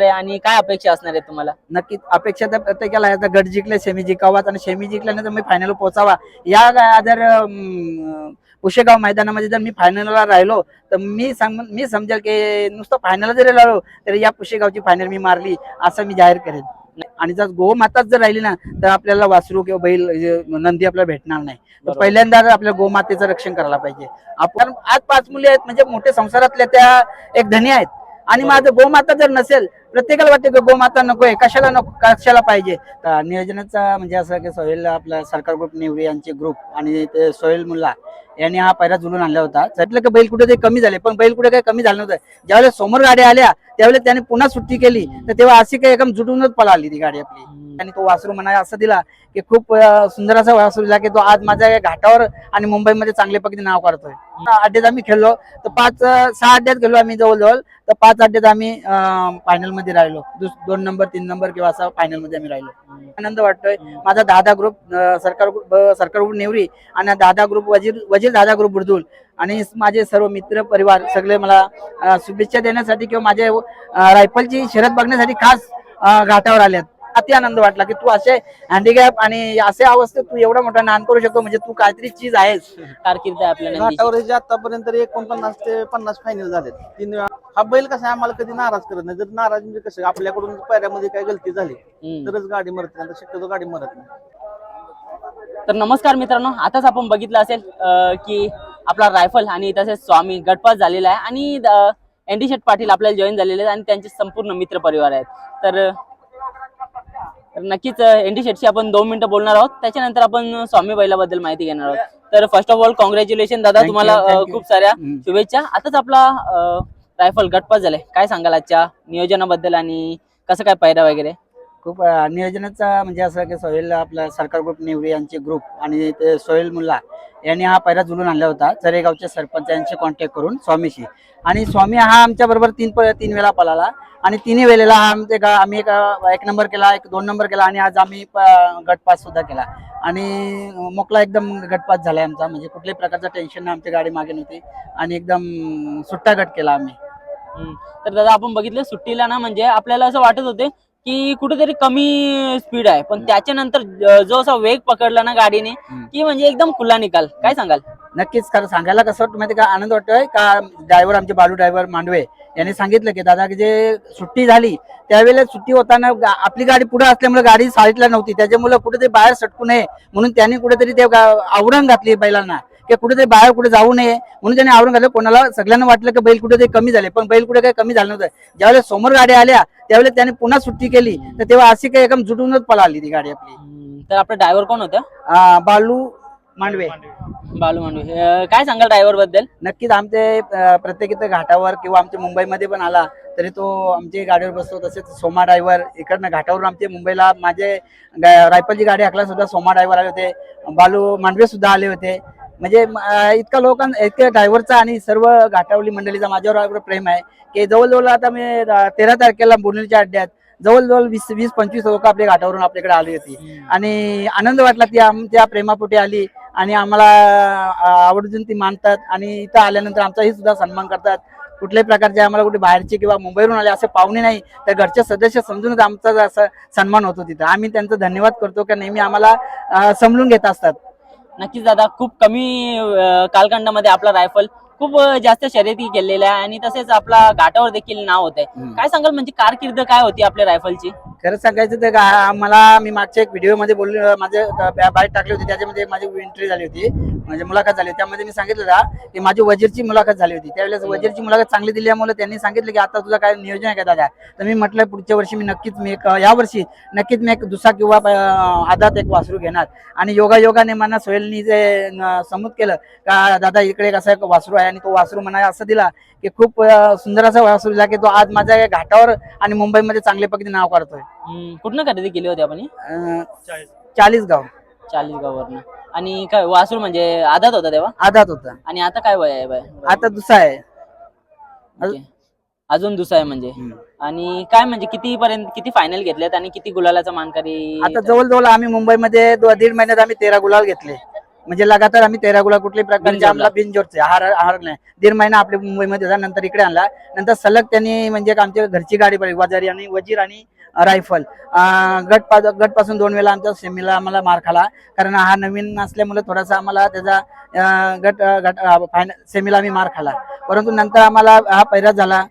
आहे आणि काय अपेक्षा असणार आहे तुम्हाला? नक्कीच अपेक्षा तर प्रत्येकाला आहे. आता गट जिंकले सेमी जिंकावात आणि सेमी जिंकल्यानंतर मी फायनल पोहोचावा. या गा- जर अं, पुशेगाव मैदानामध्ये जर मी फायनलला राहिलो तर मी सांग मी समजेल की नुसतं फायनल जरी राहिलो तरी या पुशेगावची फायनल मी मारली असं मी जाहीर करेन. आणि जर गोमाताच जर राहिली ना तर आपल्याला वासरू किंवा बैल जे नंदी आपल्याला भेटणार नाही. तर बरोबर. पहिल्यांदा आपल्या गोमातेचं रक्षण करायला पाहिजे. आपण आज पाच मुली आहेत म्हणजे मोठ्या संसारातल्या त्या एक धनी आहेत. आणि माझं गोमाता जर नसेल प्रत्येकाला वाटतं की गोमाता नकोय कशाला नको कशाला पाहिजे? तर नियोजनाचा म्हणजे असं की सोहेल आपला सरकार ग्रुप नेवरी यांचे ग्रुप आणि ते सोहेल मुल्ला यांनी हा पैरा जुळून आणला होता. म्हटलं की बैल कुठे ते कमी झाले पण बैल कुठे काही कमी झालं नव्हतं. ज्यावेळेस समोर गाड्या आल्या त्यावेळेस त्याने पुन्हा सुट्टी केली. तर तेव्हा अशी काही एकदम जुटूनच पळाली ती गाडी आपली. आणि तो वासरू म्हणा असं दिला की खूप सुंदर असा वासरू दिला की तो आज माझ्या घाटावर आणि मुंबईमध्ये चांगल्या पद्धतीने नाव काढतोय. अड्ड्यात आम्ही खेळलो. तर पाच सहा अड्ड्यात गेलो आम्ही जवळजवळ. तर पाच अड्ड्यात आम्ही फायनल मध्ये राहिलो. दोन नंबर तीन नंबर किंवा असं फायनलमध्ये आम्ही राहिलो. आनंद वाटतोय. माझा दादा ग्रुप सरकार ग्रुप सरकार ग्रुप नेवरी आणि दादा ग्रुप वजीर वजीर दादा ग्रुप बुरदुल आणि माझे सर्व मित्र परिवार सगळे मला शुभेच्छा देण्यासाठी किंवा माझे अं, रायफलची शर्यत बघण्यासाठी खास घाटावर आल्यात. अति आनंद वाटला की तू असे हँडिकॅप आणि असे अवस्थेत तू एवढा मोठा नान करू शकतो म्हणजे तू काहीतरी चीज आहेस. कारकीर्द आहे आपल्या आतापर्यंत एकोणपन्नास ते पन्नास फायनल झालेत. तीन वेळा हा बैल कसा आहे आम्हाला कधी नाराज करत नाही. जर नाराज म्हणजे कसं आपल्याकडून पैऱ्यामध्ये काय गलती झाली. तरच गाडी मरत नाही तर शक्यतो गाडी मरत नाही. तर नमस्कार मित्रांनो आताच आपण बघितलं असेल की आपला रायफल आणि तसेच स्वामी गटपास झालेला आहे आणि एन डी शेट पाटील आपल्याला जॉईन झालेले आहेत आणि त्यांचे संपूर्ण मित्र परिवार आहेत. तर तर नक्कीच एन डी शेटशी आपण दोन मिनिटं बोलणार आहोत. त्याच्यानंतर आपण स्वामी बैलाबद्दल माहिती घेणार आहोत. तर फर्स्ट ऑफ ऑल कॉंग्रॅच्युलेशन दादा तुम्हाला. खूप साऱ्या. शुभेच्छा. आताच आपला रायफल गटपास झालाय. काय सांगाल आजच्या नियोजनाबद्दल आणि कसं काय पायरा वगैरे? खूप नियोजनाचा म्हणजे असं की सोहेल आपला सरकार ग्रुप निवडी यांचे ग्रुप आणि ते सोहेल मुल्ला यांनी हा पहिला जुलून आणला होता. चरेगावच्या सरपंच यांशी कॉन्टॅक्ट करून स्वामीशी. आणि स्वामी हा आमच्या बरोबर तीन प- तीन वेळा पळाला. आणि तिन्ही वेळेला हा आमचे गा- आम्ही एक एक नंबर केला एक दोन नंबर केला आणि आज आम्ही गटपास सुद्धा केला. आणि मोकळा एकदम गटपास झालाय आमचा. म्हणजे कुठल्याही प्रकारचं टेन्शन नाही. आमची गाडी मागे नव्हती. आणि एकदम सुट्टा गट केला आम्ही. तर दादा आपण बघितलं सुट्टीला ना म्हणजे आपल्याला असं वाटत होते की कुठेतरी कमी स्पीड आहे. पण त्याच्यानंतर ज- असा वेग पकडला ना गाडीने. की म्हणजे एकदम खुला निकाल. काय सांगाल? नक्कीच खरं सांगायला कसं वाटतं माहिती का? आनंद वाटतोय का? ड्रायव्हर आमचे बालू ड्रायव्हर मांडवे यांनी सांगितलं की दादा की जे सुट्टी झाली त्यावेळेला सुट्टी होताना आपली गाडी पुढे असल्यामुळे गाडी साईडला नव्हती. त्याच्यामुळे कुठेतरी बाहेर सटकू नये. म्हणून त्यांनी कुठेतरी ते आवरण घातली बैलांना. की कुठेतरी बाहेर कुठे जाऊ नये. म्हणून त्यांनी आवरण घातलं. कोणाला सगळ्यांना वाटलं की बैल कुठेतरी कमी झाले. पण बैल कुठे काही कमी झालं नव्हतं. ज्यावेळेस समोर गाड्या आल्या त्यावेळेस त्याने पुन्हा सुट्टी केली. तर तेव्हा अशी काही एकदम जुटूनच पळाली ती गाडी आपली. तर आपला ड्रायव्हर कोण होता? बालू मांडवे. बालू मांडवे. अं, काय सांगाल ड्रायव्हरबद्दल? नक्कीच आमचे अं, प्रत्येक इथं घाटावर किंवा आमच्या मुंबईमध्ये पण आला तरी तो आमची गाडीवर बसतो. तसेच सोमा ड्रायव्हर इकडनं घाटावरून आमचे मुंबईला माझे गा- रायफलची गाडी हाकला सुद्धा सोमा ड्रायव्हर आले होते. बालू मांडवे सुद्धा आले होते. म्हणजे इतका लोकांना इतक्या ड्रायव्हरचा आणि सर्व घाटावली मंडळीचा माझ्यावर एवढं प्रेम आहे की जवळजवळ आता मी तेरा तारखेला बोर्निलच्या अड्ड्यात जवळजवळ वीस वीस पंचवीस लोक आपल्या घाटावरून आपल्याकडे आली होती. आणि आनंद वाटला ती आमच्या प्रेमापोटी आली आणि आम्हाला अं, आवर्जून ती मानतात आणि इथं आल्यानंतर आमचाही सुद्धा सन्मान करतात. कुठल्याही प्रकारचे आम्हाला कुठे बाहेरचे किंवा मुंबईवरून आले असे पाहुणे नाही तर घरचे सदस्य समजूनच आमचा असं सन्मान होतो तिथं. आम्ही त्यांचा धन्यवाद करतो की नेहमी आम्हाला समजून घेत असतात. नक्कीच दादा खूप कमी कालखंडामध्ये आपला रायफल खूप जास्त शर्यती केलेल्या आहे आणि तसेच आपला घाटावर देखील नाव होत आहे. काय सांगाल म्हणजे कारकीर्द काय होती आपल्या रायफलची खरं सांगायचं तर का- मला मी मागच्या एक व्हिडिओमध्ये बोललो माझे बाईट टाकली होती त्याच्यामध्ये माझी एंट्री झाली होती म्हणजे मुलाखत झाली होती. त्यामध्ये मी सांगितलं की माझी वजीरची मुलाखत झाली होती. त्यावेळेस वजीरची मुलाखत चांगली दिल्यामुळे त्यांनी सांगितलं की आता तुझं काय नियोजन आहे का दादा? तर मी म्हटलं पुढच्या वर्षी मी नक्कीच मी एक या वर्षी नक्कीच मी एक दुसरा किंवा अं, आदात एक वासरू घेणार. आणि योगा योगाने मला सोहेलनी जे समूद केलं का दादा इकडे एक असा एक वासरू आहे आणि तो वासरू म्हणा असं दिला की खूप सुंदर असा वासरू दिला की तो आज माझ्या घाटावर आणि मुंबईमध्ये चांगल्या पद्धतीने नाव काढतोय. हम्म. कुठनं खरेदी केली होती आपण ही? अं, चाळीस. गाव चाळीसगाववरनं. आणि काय वासूर म्हणजे आदात होता तेव्हा? आधात होता. आणि आता काय वय आहे बाय? आता दुसरा आहे. ओके. अजून दुसरा आहे म्हणजे? आणि काय म्हणजे किती पर्यंत किती फायनल घेतलेत आणि किती गुलालाचा मानकरी आता जवळजवळ आम्ही मुंबईमध्ये दो- दीड महिन्यात आम्ही तेरा गुलाल घेतले. म्हणजे लगातार आम्ही तेरा गुला कुठल्याही प्रकारचे बिनजोडला. आम्हाला बिनजोडचे. हार हार नाही. दीड महिना आपल्या मुंबईमध्ये होता नंतर इकडे आणला. नंतर सलग त्यांनी म्हणजे एक आमच्या घरची गाडी पडली वजारी आणि वजीर आणि रायफल गट पा दोन वेळा आमच्या सेमीला आम्हाला मार खाला कारण हा नवीन असल्यामुळे थोडासा आम्हाला त्याचा गट गट फायनल सेमीला आम्ही मार खाला परंतु नंतर आम्हाला हा पैरा झाला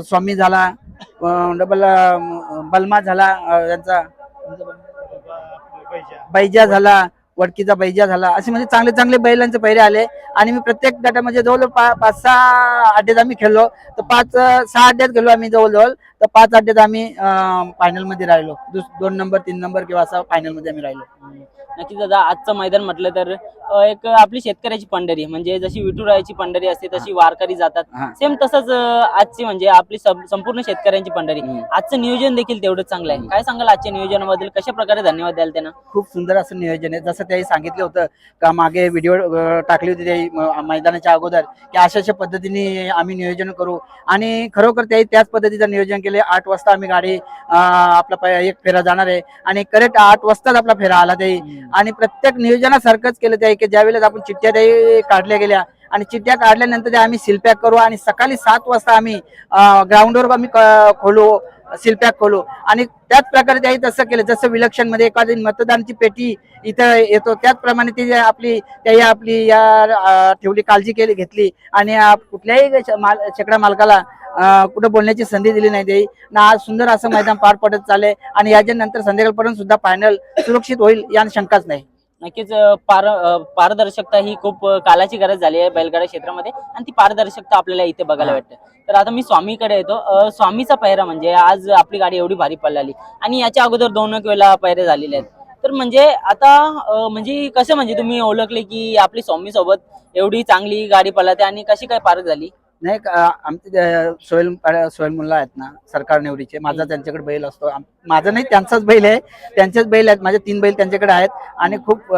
स्वामी झाला डबल बलमा झाला यांचा बैजा झाला वडकीचा बैजा झाला. असे म्हणजे चांगले चांगले बैलांचे पैरे आले. आणि मी प्रत्येक गटामध्ये जवळ पा- पाच सहा अड्ड्यात आम्ही खेळलो. तर पाच सहा अड्ड्यात गेलो आम्ही जवळजवळ. तर पाच अड्ड्यात आम्ही फायनलमध्ये राहिलो. दोन नंबर तीन नंबर किंवा असं फायनलमध्ये आम्ही राहिलो. नक्कीच दादा आजचं मैदान म्हटलं तर एक आपली शेतकऱ्याची पंढरी म्हणजे जशी विठुरायाची पंढरी असते तशी वारकरी जातात. सेम तसंच आजची म्हणजे आपली संपूर्ण शेतकऱ्यांची पंढरी. आजचं नियोजन देखील तेवढंच चांगलं आहे. काय सांगाल आजच्या नियोजनाबद्दल? कशा प्रकारे धन्यवाद द्याल त्यांना? खूप सुंदर असं नियोजन आहे. जसं त्याही सांगितलं होतं का मागे व्हिडिओ टाकली होती त्याही मैदानाच्या अगोदर की अशा अशा पद्धतीने आम्ही नियोजन करू. आणि खरोखर त्याही त्याच पद्धतीचं नियोजन केले. आठ वाजता आम्ही गाडी आपला एक फेरा जाणार आहे. आणि करेक्ट आठ वाजताच आपला फेरा आला त्याही. आणि प्रत्येक नियोजनासारखंच केलं त्या की ज्यावेळेस आपण चिठ्ठ्या त्याही काढल्या गेल्या आणि चिठ्ठ्या काढल्यानंतर त्या आम्ही सिलपॅक करू आणि सकाळी सात वाजता आम्ही ग्राउंडवर आम्ही क- खोलू सिलपॅक खोलू. आणि त्याच प्रकारे त्याही तसं केलं. जसं विलक्षणमध्ये एखादी मतदानाची पेटी इथं येतो त्याचप्रमाणे ती आपली त्याही आपली या ठेवली काळजी केली घेतली आणि कुठल्याही माल शेकडा मालकाला कुठं बोलण्याची संधी दिली नाही त्याही ना आज सुंदर असं मैदान पार पडत चाललंय आणि याच्या नंतर संध्याकाळपर्यंत सुद्धा फायनल सुरक्षित होईल यात शंकाच नाही. नक्कीच पार पारदर्शकता ही खूप कालाची गरज झाली आहे बैलगाडा क्षेत्रामध्ये आणि ती पारदर्शकता आपल्याला इथे बघायला. भेटते. तर आता मी स्वामीकडे येतो. स्वामीचा पैरा म्हणजे आज आपली गाडी एवढी भारी पडलेली आणि याच्या अगोदर दोन एक वेळेला पैरे झालेले आहेत. तर म्हणजे आता म्हणजे कसं म्हणजे तुम्ही ओळखले की आपली स्वामी सोबत एवढी चांगली गाडी पळते आणि कशी काय पारख झाली? नाही का, आमचे सोहेल सोहेल मुल्ला आहेत ना सरकार निवडीचे माझा त्यांच्याकडे बैल असतो. माझा नाही त्यांचाच बैल आहे. त्यांचेच बैल आहेत. माझे तीन बैल त्यांच्याकडे आहेत आणि खूप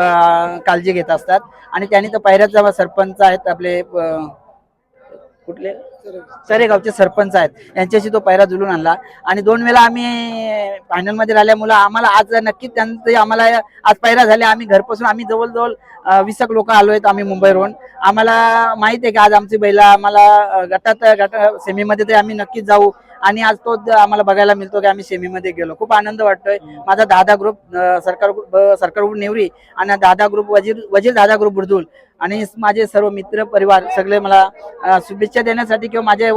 काळजी घेत असतात. आणि त्यांनी तर पायऱ्याचा सरपंच आहेत आपले कुठले? सरेगावचे सरपंच आहेत. यांच्याशी तो पायरा जुलून आणला. आणि दोन वेळा आम्ही फायनलमध्ये राहिल्यामुळे आम्हाला आज नक्कीच त्यांचं आम्हाला आज पायरा झाले आम्ही घरपासून आम्ही जवळजवळ वीसक वीस एक लोक आलो आहेत आम्ही मुंबईवरून. आम्हाला माहीत आहे की आज आमची बैला आम्हाला गटात गट सेमीमध्ये ते आम्ही नक्कीच जाऊ. आणि आज तो आम्हाला बघायला मिळतो की आम्ही सेमीमध्ये गेलो. खूप आनंद वाटतोय. माझा दादा ग्रुप सरकार ग्रुप सरकार ग्रुप नेवरी आणि दादा ग्रुप वजीर वजीर दादा ग्रुप बुर्दुल आणि माझे सर्व मित्र परिवार सगळे मला शुभेच्छा देण्यासाठी किंवा माझ्या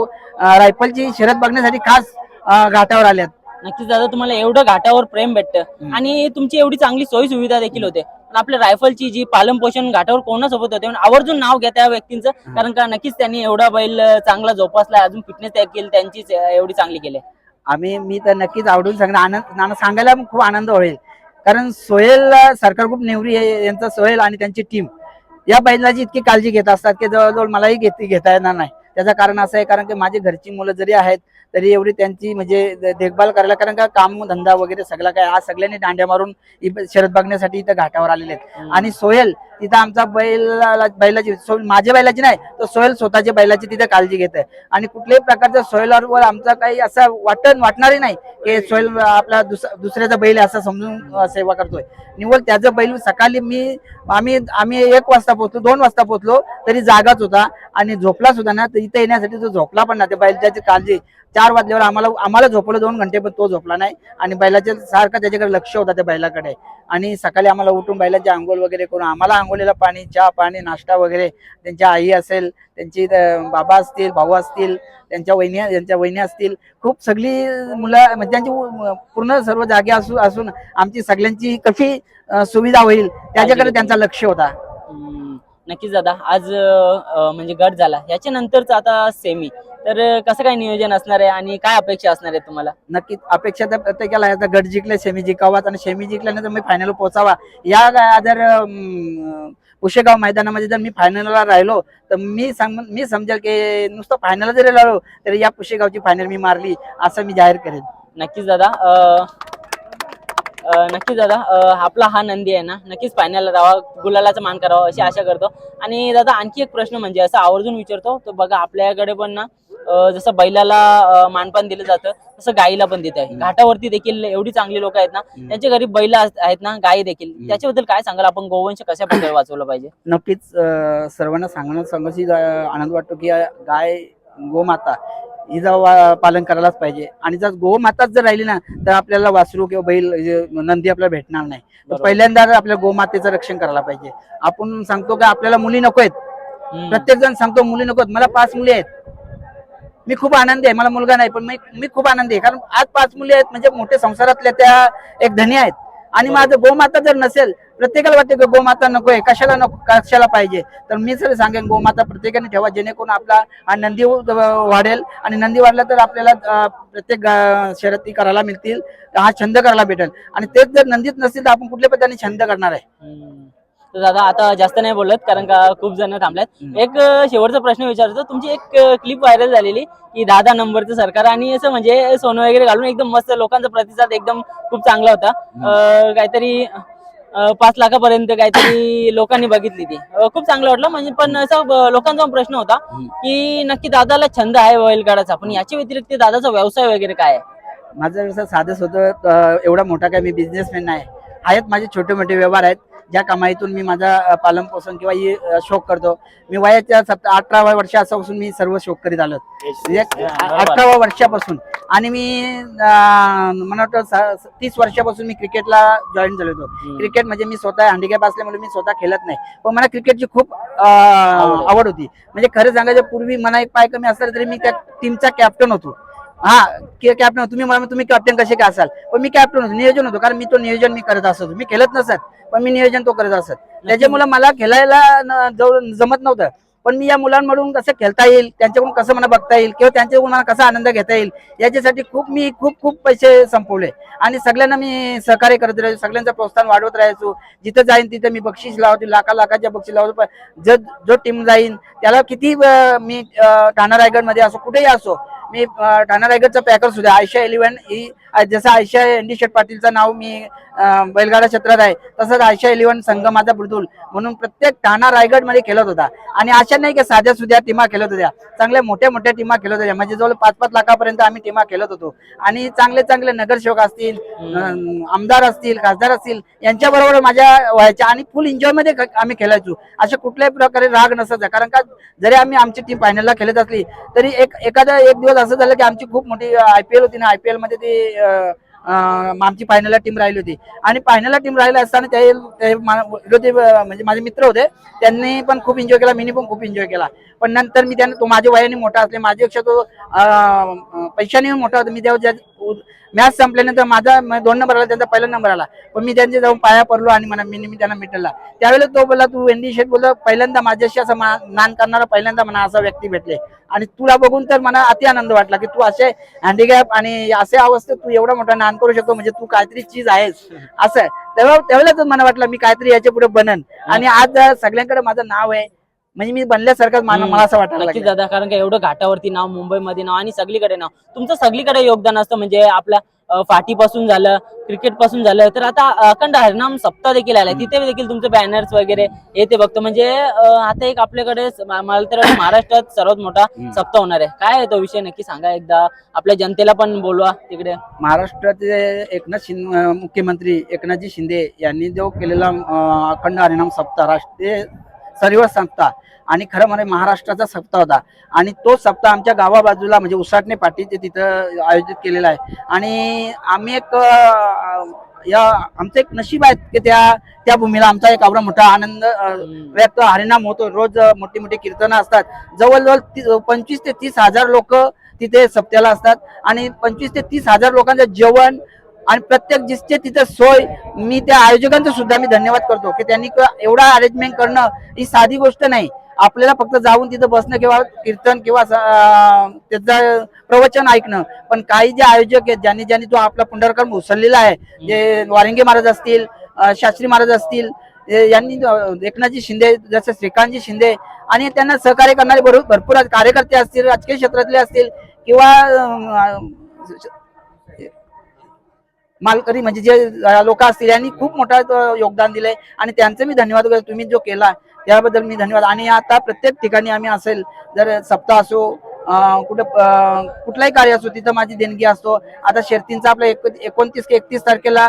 रायफलची शर्यत बघण्यासाठी खास घाटावर आल्यात. नक्कीच दादा तुम्हाला एवढं घाटावर प्रेम भेटतं. आणि तुमची एवढी चांगली सोयी सुविधा देखील होते. आपल्या रायफलची जी पालन पोषण घाटावर कोणासोबत होते आवर्जून नाव घ्या त्या व्यक्तींचं कारण का नक्कीच त्यांनी एवढा बैल चांगला जोपासलाय अजून फिटनेस देखील त्यांचीच एवढी चांगली केली आहे. आम्ही मी तर नक्कीच आवडून सांगणार आनंद नाना सांगायला खूप आनंद होईल. कारण सोहेल सरकार ग्रुप नेवरी हे यांचा सोहेल आणि त्यांची टीम या बैलाची इतकी काळजी घेत असतात की जवळजवळ मलाही घेत घेता येणार नाही. त्याचं कारण असं आहे कारण की माझी घरची मुलं जरी आहेत तरी एवढी त्यांची म्हणजे देखभाल करायला कारण का काम धंदा वगैरे सगळं काय आज सगळ्यांनी दांड्या मारून इ- शर्यत बघण्यासाठी इथं घाटावर आलेले आहेत. आणि सोहेल तिथं आमचा बैल बैलाची सो- माझ्या बैलाची नाही तर सोहेल स्वतःच्या बैलाची तिथे काळजी घेत आहे आणि कुठल्याही प्रकारच्या सोयलावर आमचा काही असं वाटण वाटणारही नाही की सोहेल आपला दुस- दुसऱ्याचा बैल आहे असं समजून सेवा करतोय. निवड त्याचं बैल सकाळी मी आम्ही आम्ही एक वाजता पोहोचलो दोन वाजता पोहोचलो तरी जागाच होता. आणि झोपला सुद्धा ना तर इथे येण्यासाठी तो झोपला पण ना ते बैलाची काळजी. चार वाजल्यावर आम्हाला आम्हाला झोपलं दोन घंटे पण तो झोपला नाही. आणि बैलाच्या सारखं त्याच्याकडे लक्ष होता त्या बैलाकडे. आणि सकाळी आम्हाला उठून बैलाची आंघोळ वगैरे करून आम्हाला आंघोळीला पाणी चहा पाणी नाश्ता वगैरे त्यांच्या आई असेल त्यांची बाबा असतील भाऊ असतील त्यांच्या वहिनी त्यांच्या वहिनी असतील. खूप सगळी मुलं म्हणजे त्यांची पूर्ण सर्व जागे असू असून आमची सगळ्यांची कशी सुविधा होईल त्याच्याकडे त्यांचा लक्ष होता. नक्कीच दादा. आज म्हणजे गट झाला. याच्या नंतरच आता सेमी तर कसं काय नियोजन असणार आहे आणि काय अपेक्षा असणार आहे तुम्हाला? नक्कीच अपेक्षा तर प्रत्येकाला आहे. आता गट जिंकले सेमी जिंकावाच आणि सेमी जिंकल्यानंतर मी फायनल पोहोचावा. या गा- जर अं, पुशेगाव मैदानामध्ये जर मी फायनलला राहिलो तर मी सांग मी समजेल की नुसतं फायनल जरी राहिलो तरी या पुशेगावची फायनल मी मारली असं मी जाहीर करेन. नक्कीच दादा अं, अं, नक्कीच दादा अं, आपला हा नंदी आहे ना नक्कीच फायनल राहावा गुलालाचा मान करावा अशी आशा करतो. आणि दादा आणखी एक प्रश्न म्हणजे असं आवर्जून विचारतो तर बघा आपल्याकडे पण ना जसं बैलाला मानपान दिलं जातं तसं गायीला पण देत. आहे घाटावरती देखील एवढी चांगली लोक आहेत ना त्यांच्या घरी बैल आहेत ना गायी देखील. त्याच्याबद्दल काय सांगाल? आपण गोवंश कशा प्रकारे वाचवलं पाहिजे? नक्कीच सर्वांना सांगणं सांगायची आनंद वाटतो की गाय गोमाता हिचं पालन करायलाच पाहिजे. आणि जर गोमाताच जर राहिली ना तर आपल्याला वासरू किंवा बैल नंदी आपल्याला भेटणार नाही. पहिल्यांदा आपल्या गोमातेचं रक्षण करायला पाहिजे. आपण सांगतो की आपल्याला मुली नको आहेत. प्रत्येक जण सांगतो मुली नको आहेत. मला पाच मुली आहेत. मी खूप आनंदी आहे. मला मुलगा नाही पण मी मी खूप आनंदी आहे. कारण आज पाच मुली आहेत म्हणजे मोठे संसारातल्या त्या एक धनी आहेत. आणि माझं गोमाता जर नसेल प्रत्येकाला वाटते की गोमाता नको आहे कशाला नको कशाला पाहिजे? तर मी सर सांगेन गोमाता प्रत्येकाने ठेवा जेणेकरून आपला हा नंदी वाढेल. आणि नंदी वाढला तर आपल्याला प्रत्येक शर्यती करायला मिळतील. हा छंद करायला भेटेल. आणि तेच जर नंदीच नसतील तर आपण कुठल्या पद्धतीने छंद करणार आहे. तर दादा आता जास्त नाही बोलत कारण का खूप जण थांबल्यात. एक शेवटचा प्रश्न विचारतो. तुमची एक क्लिप व्हायरल झालेली की दादा नंबरचं सरकार आणि असं म्हणजे सोनं वगैरे घालून एकदम मस्त लोकांचा प्रतिसाद एकदम खूप चांगला होता. काहीतरी पाच लाखापर्यंत काहीतरी लोकांनी बघितली ती. खूप चांगलं वाटलं. म्हणजे पण असं लोकांचा प्रश्न होता की नक्की दादाला छंद आहे बैलगाडाचा पण याच्या व्यतिरिक्त दादाचा व्यवसाय वगैरे काय आहे? माझा व्यवसाय साधंच होतं एवढा मोठा काय मी बिझनेसमॅन नाही. आहेत माझे छोटे मोठे व्यवहार आहेत. ज्या कमाईतून मी माझा पालन पोषण किंवा शौक करतो मी वयाच्या सत्ता अठराव्या वर्षापासून मी सर्व शौक करीत आलो म्हणजे. अठराव्या वर्षापासून आणि मी मला वाटतं तीस वर्षापासून मी क्रिकेटला जॉईन झालो होतो. क्रिकेट म्हणजे मी स्वतः हँडिकॅप असल्यामुळे मी स्वतः खेळत नाही पण मला क्रिकेटची खूप. आवड होती म्हणजे खरं सांगायचं पूर्वी मला एक पाय कमी असला तरी मी त्या टीमचा कॅप्टन होतो हा कॅप्टन तुम्ही मला तुम्ही कॅप्टन कसे काय असाल? पण मी कॅप्टन होतो नियोजन होतो. कारण मी तो नियोजन मी करत असतो. मी खेळत नसत पण मी नियोजन तो करत असत. त्याच्यामुळे मला खेळायला जवळ जमत नव्हतं. पण मी या मुलांमधून कसं खेळता येईल त्यांच्याकडून कसं मला बघता येईल किंवा त्यांच्याकडून मला कसा आनंद घेता येईल याच्यासाठी खूप मी खूप खूप पैसे संपवले. आणि सगळ्यांना मी सहकार्य करत राहायचो. सगळ्यांचं प्रोत्साहन वाढवत राहायचो. जिथं जाईन तिथं मी बक्षीस लावतो. लाखा लाखाच्या बक्षीस लावतो. पण जो जो टीम जाईन त्याला किती मी ठाणा रायगडमध्ये असो कुठेही असो मी ठाणा रायगडचा पॅकर सुद्धा आयशा इलेव्हन ही जसं आयशा एनडी शेठ पाटीलचं नाव मी बैलगाडा क्षेत्रात आहे तसंच आयशा इलेव्हन संघ माझा मृदुल म्हणून प्रत्येक ठाणा रायगडमध्ये खेळत होता. आणि अशा नाही की साध्या सुध्या टीमा खेळत होत्या. चांगल्या मोठ्या मोठ्या टीमा खेळत होत्या. म्हणजे जवळ पाच पाच लाखापर्यंत आम्ही टीमा खेळत होतो. आणि चांगले चांगले नगरसेवक असतील आमदार असतील खासदार असतील यांच्याबरोबर माझ्या व्हायच्या आणि फुल एन्जॉयमध्ये आम्ही खेळायचो. अशा कुठल्याही प्रकारे राग नसायचा. कारण का जरी आम्ही आमची टीम फायनलला खेळत असली तरी एक एखादा एक दिवस असं झालं की आमची खूप मोठी आयपीएल होती ना आयपीएलमध्ये ती आमची फायनलला टीम राहिली होती. आणि फायनलला टीम राहिली असताना ते विरोधी म्हणजे माझे मित्र होते त्यांनी पण खूप एन्जॉय केला मीनी पण खूप एन्जॉय केला. पण नंतर मी त्यांना तो माझ्या वयाने मोठा असले माझ्यापेक्षा तो पैशाने मोठा होता. मी तेव्हा मॅच संपल्यानंतर माझा दोन नंबर आला त्यांचा पहिला नंबर आला. पण मी त्यांच्या जाऊन पाया पडलो आणि मला मी मी त्यांना मिटवला. त्यावेळेला तो बोलला तू एनडी शेठ बोलला पहिल्यांदा माझ्याशी असं मान नान करणारा पहिल्यांदा मला असा व्यक्ती भेटले. आणि तुला बघून तर मला अति आनंद वाटला की तू असे हँडिकॅप आणि असे अवस्थेत तू एवढा मोठा नान करू शकतो म्हणजे तू काहीतरी चीज आहेस. असं तेव्हा त्यावेळेलाच मला वाटलं मी काहीतरी याच्यापुढे बनन. आणि आज सगळ्यांकडे माझं नाव आहे. म्हणजे मी बनल्यासारखंच मला असं वाटायला नक्कीच लागलं. दादा कारण का एवढं घाटावरती नाव मुंबईमध्ये नाव आणि सगळीकडे नाव तुमचं सगळीकडे योगदान असतं. म्हणजे आपल्या फाटी पासून झालं क्रिकेटपासून झालं तर आता अखंड हरिनाम सप्ताह देखील आलाय. तिथे देखील तुमचे बॅनर्स वगैरे हे ते बघतो. म्हणजे अं, आता एक आपल्याकडे स- मा- मला तर वाटतं महाराष्ट्रात सर्वात मोठा हम्म. सप्ताह होणार आहे. काय आहे तो विषय? नक्की सांगा एकदा. आपल्या जनतेला पण बोलवा तिकडे. महाराष्ट्राचे एकनाथ शिंदे मुख्यमंत्री एकनाथजी शिंदे यांनी जो केलेला अं, अखंड हरिनाम सप्ताह राष्ट्रीय सर्व सप्ताह आणि खरं म्हणजे महाराष्ट्राचा सप्ताह होता. आणि तो सप्ताह आमच्या गावाबाजूला म्हणजे उसाटणे पाटीचे तिथं आयोजित केलेला आहे. आणि आम्ही एक या आमचं एक नशीब आहे की त्या त्या भूमीला आमचा एक एवढा मोठा आनंद व्यक्त हरिनाम होतो. रोज मोठी मोठी कीर्तनं असतात. जवळजवळ पंचवीस ते तीस हजार लोक तिथे सप्त्याला असतात. आणि पंचवीस ते तीस हजार लोकांचं जेवण आणि प्रत्येक जिसचे तिथं सोय मी त्या आयोजकांचं सुद्धा मी धन्यवाद करतो की त्यांनी एवढा अरेंजमेंट करणं ही साधी गोष्ट नाही. आपल्याला फक्त जाऊन तिथं बसणं किंवा कीर्तन किंवा त्याचं प्रवचन ऐकणं. पण काही जे आयोजक आहेत ज्यांनी ज्यांनी तो आपला पुंडरकर उचललेला आहे जे वारंगे महाराज असतील शास्त्री महाराज असतील यांनी एकनाथजी शिंदे जसे श्रीकांतजी शिंदे आणि त्यांना सहकार्य करणारे भरपूर भरपूर कार्यकर्ते असतील राजकीय क्षेत्रातले असतील किंवा मालकरी म्हणजे जे लोक असतील यांनी खूप मोठा योगदान दिलंय. आणि त्यांचं मी धन्यवाद तुम्ही जो केला त्याबद्दल मी धन्यवाद. आणि आता प्रत्येक ठिकाणी आम्ही असेल जर सप्ताह असो कुठं कुठलाही कार्य असो तिथं माझी देणगी असतो आता शर्तींचा आपला एक- एकोणतीस एकतीस तारखेला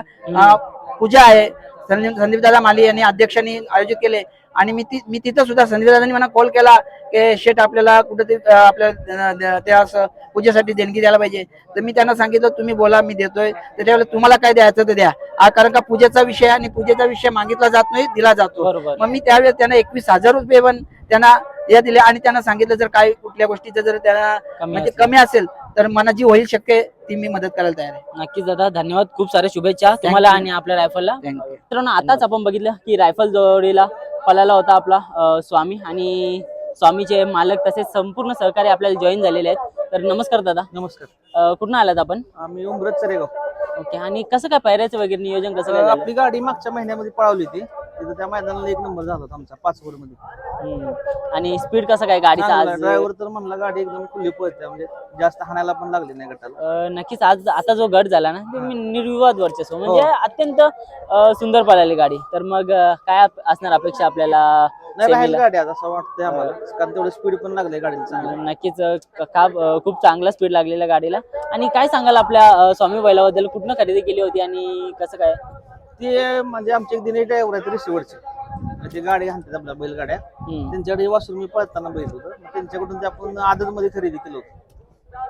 पूजा आहे. संदीप संदीप दादा माली यांनी अध्यक्षांनी आयोजित केले. आणि मी ती मी तिथं सुद्धा संदीप दादांनी मला कॉल केला की शेट आपल्याला कुठेतरी आपल्या त्या पूजेसाठी देणगी द्यायला पाहिजे. तर मी त्यांना सांगितलं तुम्ही बोला मी देतोय. त्याच्यावेळेला तुम्हाला काय द्यायचं ते द्या. कारण का पूजेचा विषय आणि पूजेचा विषय मागितला जात नाही दिला जातो. मग मी त्यावेळेस त्यांना एकवीस हजार रुपये पण त्यांना या दिले आणि त्यांना सांगितलं जर काही कुठल्या गोष्टीचं जर त्यांना कमी म्हणजे असेल. कमी असेल तर मला जी होईल शक्य ती मी मदत करायला तयार आहे. नक्कीच दादा धन्यवाद. खूप साऱ्या शुभेच्छा तुम्हाला. आणि आपल्या रायफलला. मित्रांनो आताच आपण बघितलं की रायफल जोडीला पळाला होता आपला स्वामी. आणि स्वामीचे मालक तसेच संपूर्ण सहकारी आपल्याला जॉईन झालेले आहेत. तर नमस्कार दादा. नमस्कार. अं, कुठून आलात आपण? आम्ही उमरत चरेगाव ओके. आणि कसं काय पायऱ्याचं वगैरे नियोजन कसं काय अं, झालं? आपली गाडी मागच्या महिन्यामध्ये पळवली होती. तिथं त्या मैदानाला एक नंबर झाला होता आमचा पाच वर मध्ये हम्म. आणि स्पीड कसं काय गाडीचा आज? ड्रायव्हर तर म्हणला गाडी एकदम खुली पळते म्हणजे जास्त हाणायला पण लागली नाही गटाला. अं, नक्कीच आज आता जो गट झाला ना ते मी निर्विवाद वर्चस्व म्हणजे अत्यंत अं, सुंदर पळाली गाडी. तर मग अं, काय असणार अपेक्षा आपल्याला नाही राहील सेमीला? गाडी आता असं वाटतंय आम्हाला कारण तेवढं स्पीड पण लागले गाडीला चांगलं. नक्कीच अं, क- का अं, खूप चांगला स्पीड लागलेल्या गाडीला. आणि काय सांगाल आपल्या अं, स्वामी बैलाबद्दल? कुठनं खरेदी केली होती आणि कसं काय? ते म्हणजे आमचे एक दिने ड्रायव्हर आहेत रिसिव्हरचे ते गाडी आणतात आपल्या बैलगाड्या. त्यांच्याकडे वासरून मी पळताना बैल होतं. मग त्यांच्याकडून ते आपण आदत मध्ये खरेदी केलं होतं.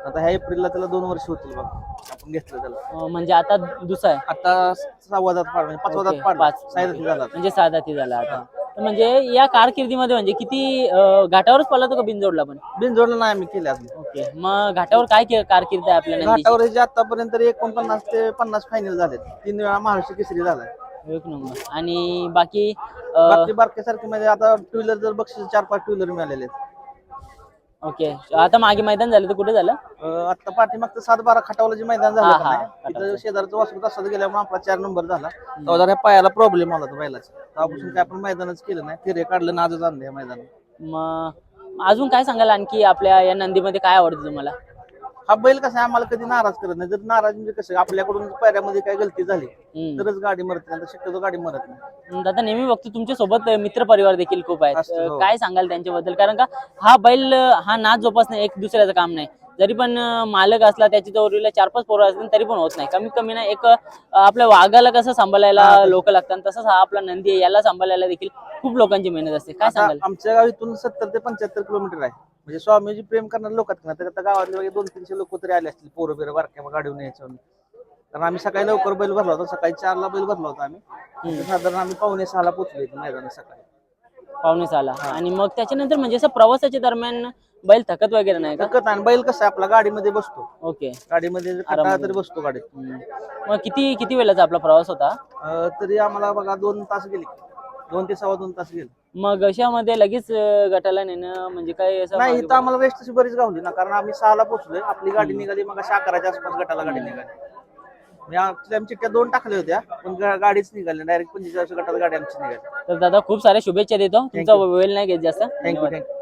आता ह्या एप्रिलला त्याला दोन वर्ष होतील बघ. आपण घेतलं त्याला. म्हणजे आता दुसरा आहे? आता सहावा दात पाड म्हणजे पाचवा दात पाड पाच. सायदाती झाला. म्हणजे साधा ती झाला आता. तर म्हणजे या कारकिर्दीमध्ये म्हणजे किती अं, घाटावरच पळतो का बिनजोडला पण? बिनजोडला नाही आम्ही केले अजून. ओके मग घाटावर काय के- कारकीर्द आहे आपल्या नंदीची? घाटावर जे आतापर्यंत एकोणपन्नास ते पन्नास फायनल झालेत. तीन वेळा महाराष्ट्र केसरी झालाय. एक नंबर. आणि बाकी अं, बाकी बारक्यासारखे म्हणजे आता टू व्हीलर जर बक्षीस चार पाच टू व्हीलर मिळालेले आहेत. ओके आता मागे मैदान झालं तर कुठे झालं? अं, आता पाठीमागचं सात बारा खटावला जे मैदान हा, झालं हा, का नाही, तिथं शेजारचं वासरू तसंच गेल्यामुळे आपला चार नंबर झाला. तेव्हा जरा पायाला प्रॉब्लेम आला होता बैलाचा. तेव्हापासून काय आपण मैदानच केलं नाही. फिरे काढलं ना आजच आणलं या मैदानात. मग अजून काय सांगाल आणखी आपल्या या नंदीमध्ये काय आवडतं तुम्हाला? हा बैल कसा आहे आम्हाला कधी नाराज करत नाही. जर नाराज म्हणजे कसं आपल्याकडून पायऱ्यामध्ये काय गलती झाली हम्म. तरच गाडी मरते नाही. शक्यतो गाडी मरत नाही. दादा नेहमी बघतो तुमच्यासोबत मित्र परिवार देखील खूप आहेत. असतो, अं, हो. काय सांगाल त्यांच्याबद्दल? कारण का हा बैल अं, हा नाच जोपासणं एक दुसऱ्याचं काम नाही. जरी पण मालक असला त्याच्या जवळीला चार पाच पोरं असतील तरी पण होत नाही. कमीत कमी ना एक आपल्या वाघाला कसं सांभाळायला लोक लागतात तसंच हा आपला नंदी आहे याला सांभाळायला देखील खूप लोकांची मेहनत असते. काय सांगाल? आमच्या गावीतून सत्तर ते पंच्याहत्तर किलोमीटर आहे. म्हणजे स्वामीजी प्रेम करणारे लोक आता गावातले वगैरे दोन तीनशे लोक तरी आले असतील पोरं बिरं बारक्या गाडीवर यायचं कारण आम्ही सकाळी लवकर बैल भरला होता सकाळी चारला बैल भरला होता आम्ही. साधारण आम्ही पावणे सहाला पोहोचलो इथे मैदानात सकाळी. पाहुणेच आला. आणि मग त्याच्यानंतर म्हणजे असं प्रवासाच्या दरम्यान बैल थकत वगैरे नाही का? थकत आणि बैल कसं आहे आपला गाडीमध्ये बसतो. ओके. गाडीमध्ये जर कंटाळा तरी बसतो गाडीत. मग किती किती वेळाचा आपला प्रवास होता? अं, तरी आम्हाला बघा दोन तास गेले. दोन ते सव्वा दोन तास गेले. मग अशामध्ये लगेच अं, गटाला नेणं म्हणजे काय असं नाही इथं आम्हाला तशी बरीच गावली ना कारण आम्ही सहाला पोहोचलोय. आपली गाडी निघाली मग अशा अकराच्या आसपास गटाला गाडी निघाली. म्हणजे आमच्या आम्ही चिठ्ठ्या दोन टाकल्या होत्या पण गा- गाडीच निघाली डायरेक्ट पंचेचाळीस गटात गाडी आमची निघाली. तर दादा खूप साऱ्या शुभेच्छा देतो. तुमचा वेळ नाही घेत जास्त. थँक्यू. थँक्यू